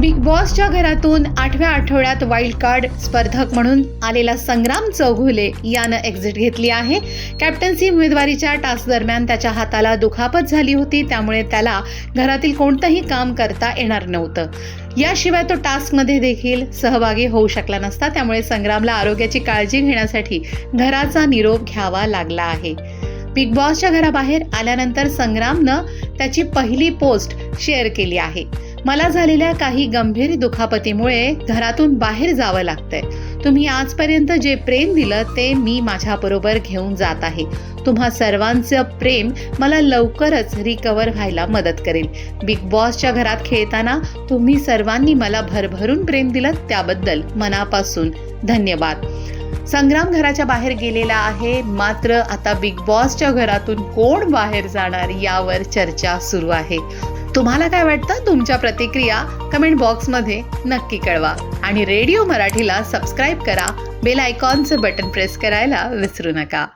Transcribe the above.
Big बॉसच्या घरातून आठव्या आठवड्यात वाईल्ड कार्ड स्पर्धक म्हणून आलेला संग्राम चौघुले यानं एक्झिट घेतली आहे. कॅप्टन्सी उमेदवारीच्या टास्क दरम्यान त्याच्या हाताला दुखापत झाली होती त्यामुळे त्याला घरातील कोणतंही काम करता येणार नव्हतं. याशिवाय तो टास्कमध्ये देखील सहभागी होऊ शकला नसता त्यामुळे संग्रामला आरोग्याची काळजी घेण्यासाठी घराचा निरोप घ्यावा लागला आहे. बिग बॉसच्या घराबाहेर आल्यानंतर संग्रामनं त्याची पहिली पोस्ट शेअर केली आहे. मला झालेल्या काही गंभीर दुखापतीमुळे घरातून बाहेर जावं लागतंय. तुम्ही आजपर्यंत जे प्रेम दिलं ते मी माझ्याबरोबर घेऊन जात आहे. तुम्हा सर्वांचं प्रेम मला लवकरच रिकवर व्हायला मदत करेल. बिग बॉसच्या घरात खेळताना तुम्ही सर्वांनी मला भरभरून प्रेम दिलं त्याबद्दल मनापासून धन्यवाद. संग्राम घराच्या बाहेर गेलेला आहे. मात्र आता बिग बॉसच्या घरातून कोण बाहेर जाणार यावर चर्चा सुरू आहे. तुम्हाला काय वाटतं? तुमच्या प्रतिक्रिया कमेंट बॉक्समध्ये नक्की कळवा. आणि रेडिओ मराठीला सबस्क्राईब करा. बेल आयकॉनचं बटन प्रेस करायला विसरू नका.